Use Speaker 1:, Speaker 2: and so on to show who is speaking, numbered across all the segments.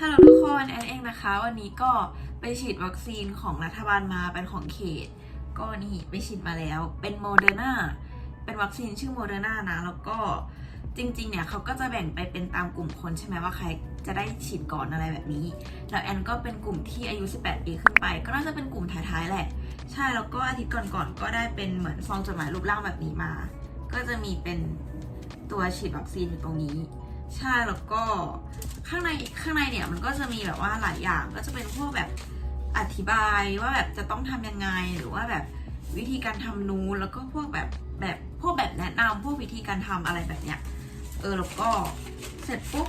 Speaker 1: ฮัลโหลทุกคนแอนเองนะคะ วันนี้ก็ไปฉีดวัคซีนของรัฐบาลมาเป็นของเขต ก็นี่ไปฉีดมาแล้วเป็นโมเดอร์นาเป็นวัคซีนชื่อโมเดอร์นานะ แล้วก็จริงๆ เนี่ยเขาก็จะแบ่งไปเป็นตามกลุ่มคนใช่ไหมว่าใครจะได้ฉีดก่อนอะไรแบบนี้ แล้วแอนก็เป็นกลุ่มที่อายุ 18 ปีขึ้นไป ก็น่าจะเป็นกลุ่มท้ายๆแหละ ใช่แล้วก็อาทิตย์ก่อนๆก็ได้เป็นเหมือนซองจดหมายรูปร่างแบบนี้มา ก็จะมีเป็นตัวฉีดวัคซีนอยู่ตรงนี้ ใช่แล้วก็ข้างในข้างในเนี่ยมันก็จะมีแบบว่าหลายอย่างก็จะเป็นพวกแบบอธิบายว่าแบบจะต้องทำยังไงหรือว่าแบบวิธีการทำนูนแล้วก็พวกแบบแบบพวกแบบแนะนำพวกวิธีการทำอะไรแบบเนี้ยเออแล้วก็เสร็จปุ๊บ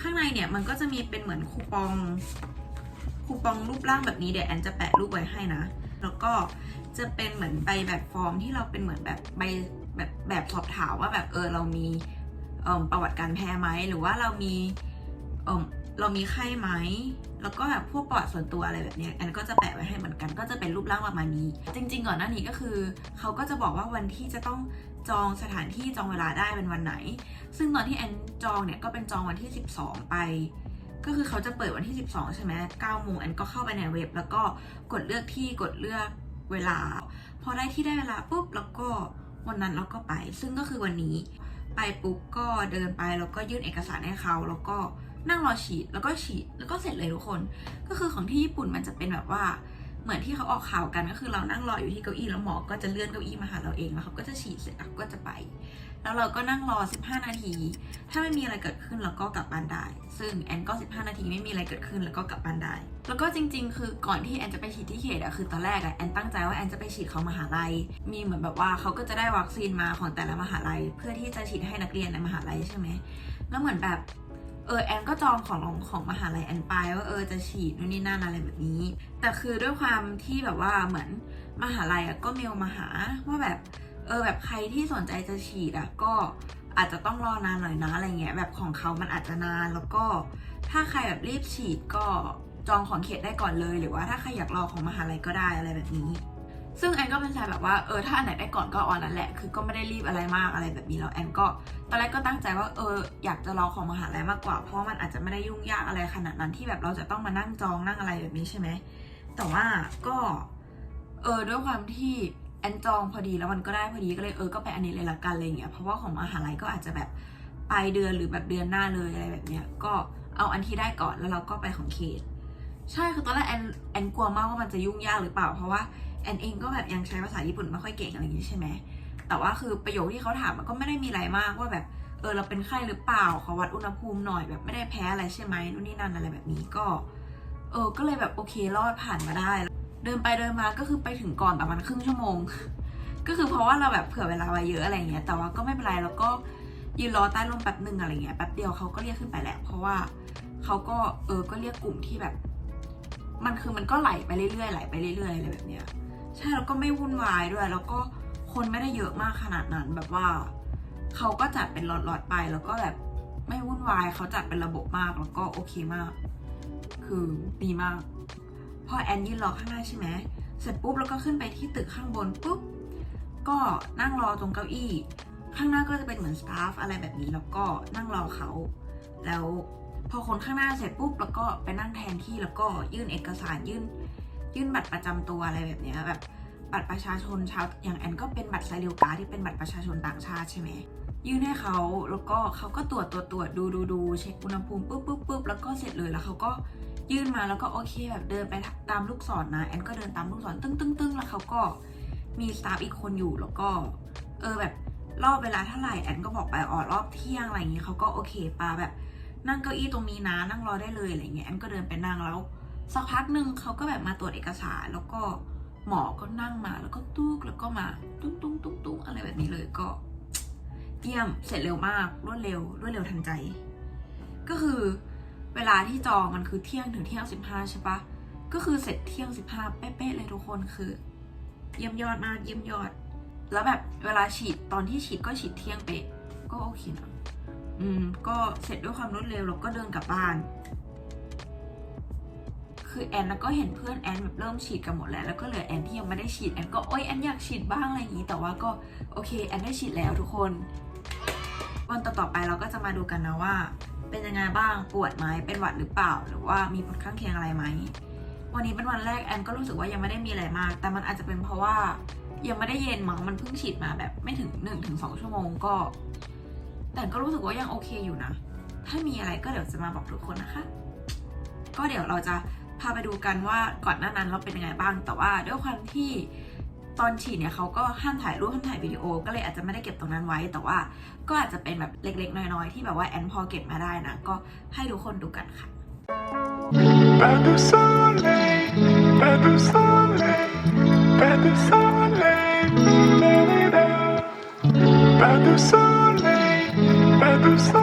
Speaker 1: ข้างในเนี่ยมันก็จะมีเป็นเหมือนคูปองคูปองรูปร่างแบบนี้เดี๋ยวแอนจะแปะรูปไว้ให้นะ แล้วก็จะเป็นเหมือนใบแบบฟอร์มที่เราเป็นเหมือนแบบใบแบบแบบสอบถามว่าแบบเออเรามี ประวัติการแพ้ไหมหรือว่าเรามีเออเรามีไข้ไหม แล้วก็แบบพวกประวัติส่วนตัวอะไรแบบนี้ยแอนก็จะแปะไว้ให้เหมือนกัน ก็จะเป็นรูปร่างประมาณนี้ จริง ๆ ก่อนหน้านี้ก็คือ เขาก็จะบอกว่าวันที่จะต้องจองสถานที่จองเวลาได้เป็นวันไหน ซึ่งตอนที่แอนจองเนี่ยก็เป็นจองวันที่ 12 ไป ก็คือเขาจะเปิดวันที่ 12 ใช่ไหม9โมงแอนก็เข้าไปในเว็บ แล้วก็กดเลือกที่กดเลือกเวลา พอได้ที่ได้เวลาปุ๊บแล้วก็วันนั้นเราก็ไป ซึ่งก็คือวันนี้ ไปปุ๊บก็เดินไปแล้วก็ยื่นเอกสารให้เขา แล้วก็นั่งรอฉีดแล้วก็ฉีดแล้วก็เสร็จเลยทุกคน ก็คือของที่ญี่ปุ่นมันจะเป็นแบบว่า เหมือนที่เขาออกข่าวกันก็คือเรานั่งรออยู่ที่เก้าอี้แล้วหมอก็จะเลื่อนเก้าอี้มาหาเราเองแล้วเขาก็จะฉีดเสร็จก็จะไป แล้วเราก็นั่งรอ 15 นาที ถ้าไม่มีอะไรเกิดขึ้นเราก็กลับบ้านได้ ซึ่งแอนก็ 15 นาทีไม่มีอะไรเกิดขึ้นแล้วก็กลับบ้านได้ แล้วก็จริง ๆ คือก่อนที่แอนจะไปฉีดที่เขตอะคือตอนแรกอะแอนตั้งใจว่าแอนจะไปฉีดของมหาลัย มีเหมือนแบบว่าเขาก็จะได้วัคซีนมาของแต่ละมหาลัย เพื่อที่จะฉีดให้นักเรียนในมหาลัยใช่ไหมแล้วเหมือนแบบ เออแอนก็จองของของมหาลัยแอนไปว่าเออจะฉีดนู่นนี่นั่นอะไรแบบนี้ แต่คือด้วยความที่แบบว่าเหมือนมหาลัยอะก็เมลมาหาว่าแบบเออแบบใครที่สนใจจะฉีดอะก็อาจจะต้องรอนานหน่อยนะอะไรเงี้ยแบบของเขามันอาจจะนานแล้วก็ถ้าใครแบบรีบฉีดก็จองของเขตได้ก่อนเลย หรือว่าถ้าใครอยากรอของมหาลัยก็ได้อะไรแบบนี้ ซึ่งแอนก็เป็นสายแบบว่าเออถ้าอันไหนได้ก่อนก็อาอันนั้นแหละ คือก็ไม่ได้รีบอะไรมากอะไรแบบนี้แล้วแอนก็ตอนแรกก็ตั้งใจว่าเอออยากจะรอของมหาลัยมากกว่า เพราะมันอาจจะไม่ได้ยุ่งยากอะไรขนาดนั้นที่แบบเราจะต้องมานั่งจองนั่งอะไรแบบนี้ใช่ไหมแต่ว่าก็เออด้วยความที่แอนจองพอดีแล้วมันก็ได้พอดีก็เลยเออก็ไปอันนี้เลยละกันอะไรเงี้ยเพราะว่าของมหาลัยก็อาจจะแบบปลายเดือนหรือแบบเดือนหน้าเลยอะไรแบบเนี้ยก็เอาอันที่ได้ก่อนแล้วเราก็ไปของเขต ใช่คือตอนแรกแอนแอนกลัวมากว่ามันจะยุ่งยากหรือเปล่า เพราะว่า แอนเองก็แบบยังใช้ภาษาญี่ปุ่นไม่ค่อยเก่งอะไรอย่างนี้ใช่ไหมแต่ว่าคือประโยคที่เขาถามมันก็ไม่ได้มีอะไรมากว่าแบบเออเราเป็นไข้หรือเปล่าขอวัดอุณหภูมิหน่อยแบบไม่ได้แพ้อะไรใช่ไหมนู่นนี่นั่นอะไรแบบนี้ก็ เออก็เลยแบบโอเครอดผ่านมาได้ เดินไปเดินมาก็คือไปถึงก่อนประมาณครึ่งชั่วโมง ก็คือเพราะว่าเราแบบเผื่อเวลาไว้เยอะอะไรเงี้ยแต่ว่าก็ไม่เป็นไรแล้วก็ยืนรอใต้ลมแป๊บหนึ่งอะไรเงี้ยแป๊บเดียวเขาก็เรียกขึ้นไปแหละเพราะว่าเขาก็เออก็เรียกกลุ่มที่แบบ มันคือมันก็ไหลไปเรื่อยๆไหลไปเรื่อยๆอะไรแบบเนี้ยใช่แล้วก็ไม่วุ่นวายด้วย แล้วก็คนไม่ได้เยอะมากขนาดนั้นแบบว่าเขาก็จัดเป็นหลอดๆไปแล้วก็แบบไม่วุ่นวายเขาจัดเป็นระบบมากแล้วก็โอเคมาก คือดีมาก พอแอนยืนรอข้างหน้าใช่ไหมเสร็จปุ๊บแล้วก็ขึ้นไปที่ตึกข้างบนปุ๊บก็นั่งรอตรงเก้าอี้ ข้างหน้าก็จะเป็นเหมือนสตาฟอะไรแบบนี้แล้วก็นั่งรอเขาแล้ว พอคนข้างหน้าเสร็จปุ๊บแล้วก็ไปนั่งแทนที่แล้วก็ยื่นเอกสารยื่น ยื่นบัตรประจำตัวอะไรแบบเนี้ยแบบบัตรประชาชนชาวอย่างแอนก็เป็นบัตรไซเรียลการ์ที่เป็นบัตรประชาชนต่างชาติใช่ไหมยื่นให้เขาแล้วก็เขาก็ตรวจตรวจตรวจดูดูดูเช็คอุณหภูมิปุ๊บปุ๊บปุ๊บแล้วก็เสร็จเลยแล้วเขาก็ยื่นมาแล้วก็โอเคแบบเดินไปตามลูกศรนะแอนก็เดินตามลูกศรตึ้งตึ้งตึ้งแล้วเขาก็มีสตาฟอีกคนอยู่แล้วก็ เออแบบรอบเวลาเท่าไหร่แอนก็บอกไปอ๋อรอบเที่ยงอะไรอย่างงี้เขาก็โอเคปาแบบ นั่งเก้าอี้ตรงนี้นะนั่งรอได้เลยอะไรเงี้ยแอนก็เดินไปนั่งแล้วสักพักหนึ่งเขาก็แบบมาตรวจเอกสารแล้วก็หมอก็นั่งมาแล้วก็ตุ๊กแล้วก็มาตุ้งตุ้งตุ้งตุ้งอะไรแบบนี้เลยก็ เยี่ยมเสร็จเร็วมากรวดเร็วรวดเร็วทันใจ ก็คือเวลาที่จองมันคือเที่ยงถึงเที่ยงสิบห้าใช่ปะก็คือเสร็จเที่ยงสิบห้าเป๊ะๆเลยทุกคนคือ เยี่ยมยอดมากเยี่ยมยอด แล้วแบบเวลาฉีดตอนที่ฉีดก็ฉีดเที่ยงเป๊ะก็โอเคนะ อืมก็เสร็จด้วยความรวดเร็วแล้วก็เดินกลับบ้าน คือแอนแล้วก็เห็นเพื่อนแอนแบบเริ่มฉีดกันหมดแล้ว แล้วก็เหลือแอนที่ยังไม่ได้ฉีดแอนก็โอ๊ยแอนอยากฉีดบ้างอะไรอย่างนี้ แต่ว่าก็โอเคแอนได้ฉีดแล้วทุกคน วันต่อๆไปเราก็จะมาดูกันนะว่า เป็นยังไงบ้างปวดไหมเป็นหวัดหรือเปล่า หรือว่ามีผลข้างเคียงอะไรไหมวันนี้เป็นวันแรกแอนก็รู้สึกว่ายังไม่ได้มีอะไรมาก แต่มันอาจจะเป็นเพราะว่ายังไม่ได้เย็นมั้งมันเพิ่งฉีดมาแบบไม่ถึง1นถึงสชั่วโมงก็ แต่ก็รู้สึกว่ายังโอเคอยู่นะ ถ้ามีอะไรก็เดี๋ยวจะมาบอกทุกคนนะคะ ก็เดี๋ยวเราจะพาไปดูกันว่าก่อนหน้านั้นเราเป็นยังไงบ้าง แต่ว่าด้วยความที่ตอนฉีดเนี่ยเขาก็ห้ามถ่ายรูปห้ามถ่ายวิดีโอ ก็เลยอาจจะไม่ได้เก็บตรงนั้นไว้ แต่ว่าก็อาจจะเป็นแบบเล็ก ๆ น้อย ๆ ที่แบบว่าแอนพอเก็บมาได้นะ ก็ให้ทุกคนดูกันค่ะ
Speaker 2: Pas de soleil, pas de soleil, pas de soleil, pas de soleil, pas de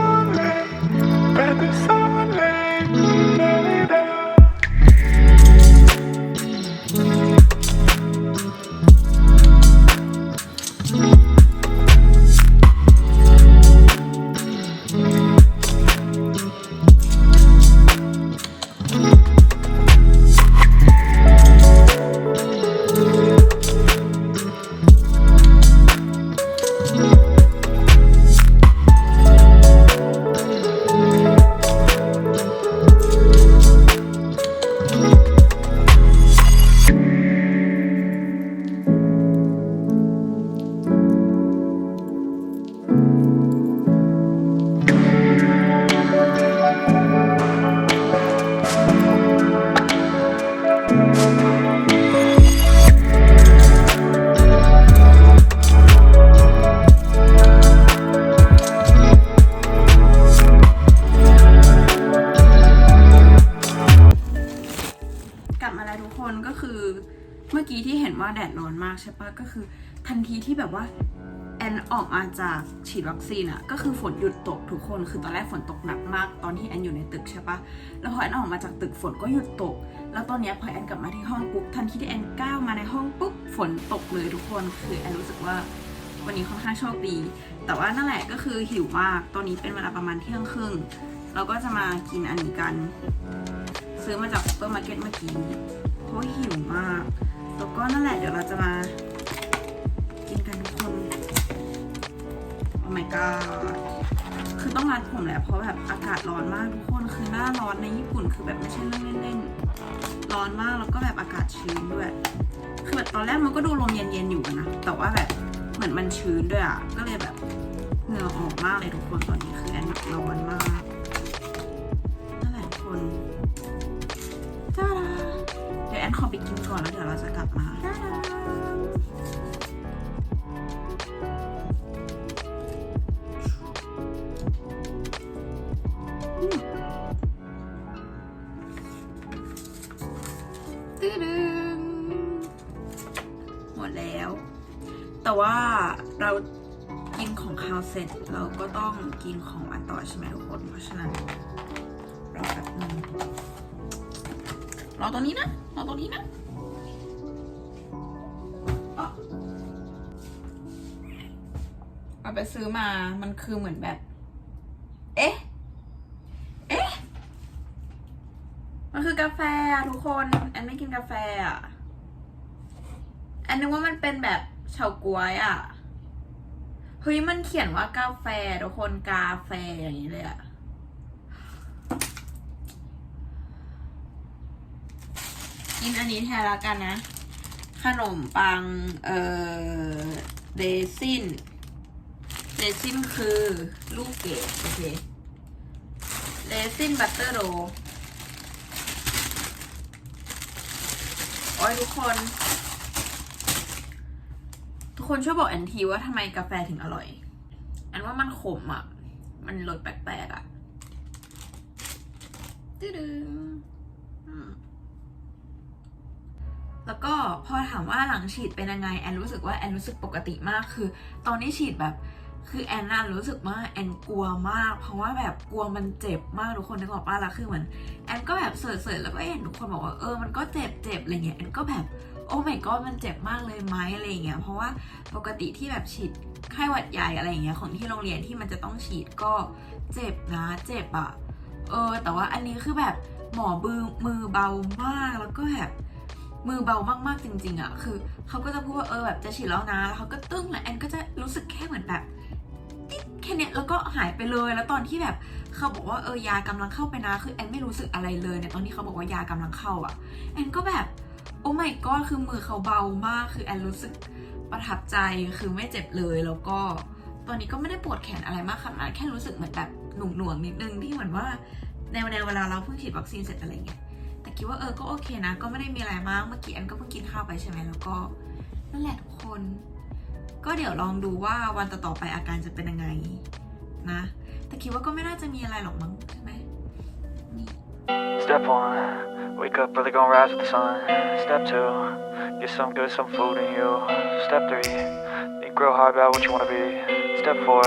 Speaker 1: ก็คือทันทีที่แบบว่าแอนออกมาจากฉีดวัคซีนอะก็คือฝนหยุดตกทุกคน คือตอนแรกฝนตกหนักมาก ตอนที่แอนอยู่ในตึกใช่ปะแล้วพอแอนออกมาจากตึกฝนก็หยุดตก แล้วตอนนี้พอแอนกลับมาที่ห้องปุ๊บทันทีที่แอนก้าวมาในห้องปุ๊บฝนตกเลยทุกคน คือแอนรู้สึกว่าวันนี้ค่อนข้างโชคดี แต่ว่านั่นแหละก็คือหิวมาก ตอนนี้เป็นเวลาประมาณเที่ยงครึ่ง เราก็จะมากินอันนี้กัน ซื้อมาจากซูเปอร์มาร์เก็ตเมื่อกี้ เพราะหิวมาก แล้วก็นั่นแหละเดี๋ยวเราจะมา god คือต้องรัดผมแหละเพราะแบบอากาศร้อนมากทุกคนคือหน้าร้อนในญี่ปุ่นคือแบบไม่ใช่เรื่องเล่นๆร้อนมากแล้วก็แบบอากาศชื้นด้วย คือแบบตอนแรกมันก็ดูลมเย็นๆอยู่นะแต่ว่าแบบเหมือนมันชื้นด้วยอะก็เลยแบบเหงื่อออกมากเลยทุกคนตอนนี้คือแอนแบบร้อนมากนั่นแหละทุกคนจ้าาเดี๋ยวแอนขอไปกินก่อนแล้วเดี๋ยวเราจะกลับมา ตื้อดึงหมดแล้ว แต่ว่าเรากินของคาวเสร็จเราก็ต้องกินของหวานต่อใช่ไหมทุกคน เพราะฉะนั้นรอแป๊บนึงรอตรงนี้นะรอตรงนี้นะอ๊ะเอาไปซื้อมา มันคือเหมือนแบบ เอ๊ะ เอ๊ะ มันคือกาแฟทุกคน กาแฟอะแอนนึกว่ามันเป็นแบบเฉาก๊วยอะ เฮ้ยมันเขียนว่ากาแฟทุกคนกาแฟอย่างนี้เลยอะกินอันนี้แทนละกันนะ ขนมปัง เอ่อเดซินเดซินคือลูกเกดโอเคเดซินบัตเตอร์โรโอ้ ยทุกคน ทุกคนช่วยบอกแอนทีว่าทำไมกาแฟถึงอร่อย อันว่ามันขมอะ มันรสแปลกๆอะตึ้ดึงอืมแล้วก็พอถามว่าหลังฉีดเป็นยังไงแอนรู้สึกว่าแอนรู้สึกปกติมากคือ ตอนนี้ฉีดแบบ คือแอนน่ารู้สึกว่าแอนกลัวมาก เพราะว่าแบบกลัวมันเจ็บมากทุกคนนึกออกปะล้วคือเหมือนแอนก็แบบเสิร์ชๆแล้วก็เห็นทุกคนบอกว่าเออมันก็เจ็บเจ็บอะไรเงี้ยแอนก็แบบโอ้ไม่ก็มันเจ็บมากเลยไหมอะไรเงี้ยเพราะว่าปกติที่แบบฉีดไข้หวัดใหญ่อะไรเงี้ยของที่โรงเรียนที่มันจะต้องฉีดก็เจ็บนะเจ็บอะเออ แต่ว่าอันนี้คือแบบหมอมือมือเบามากแล้วก็แบบมือเบามากๆจริง ๆอะ่ะคือเขาก็จะพูดว่าเออแบบจะฉีดแล้วนะแล้วเขาก็ตึ้งแล้วแอนก็จะรู้สึกแค่เหมือนแบบ ค่เนี้ยแล้วก็หายไปเลย แล้วตอนที่แบบเขาบอกว่าเออยากำลังเข้าไปนะ คือแอนไม่รู้สึกอะไรเลยในตอนที่เขาบอกว่ายากำลังเข้าอะแอนก็แบบโอ้ my god คือมือเขาเบามาก คือแอนรู้สึกประทับใจคือไม่เจ็บเลยแล้วก็ตอนนี้ก็ไม่ได้ปวดแขนอะไรมากขนาดแค่รู้สึกเหมือนแบบหนุ่งหน่วงๆนิดนึงที่เหมือนว่าในในเวลาเราเพิ่งฉีดวัคซีนเสร็จอะไรเงี้ยแต่คิดว่าเออก็โอเคนะ ก็ไม่ได้มีอะไรมากเมื่อกี้แอนก็เพิ่งกินข้าวไปใช่ไหมแล้วก็นั่นแหละทุกคน ก็เดี๋ยวลองดูว่าวันต่อๆไปอาการจะเป็นยังไงนะ แต่คิดว่าก็ไม่น่าจะมีอะไรหรอกมั้งใช่ไหมนี่
Speaker 3: Step one, wake up early, gonna rise with the sun. Step two, get some good, some food in you. Step three, think real hard about what you wanna be. Step four,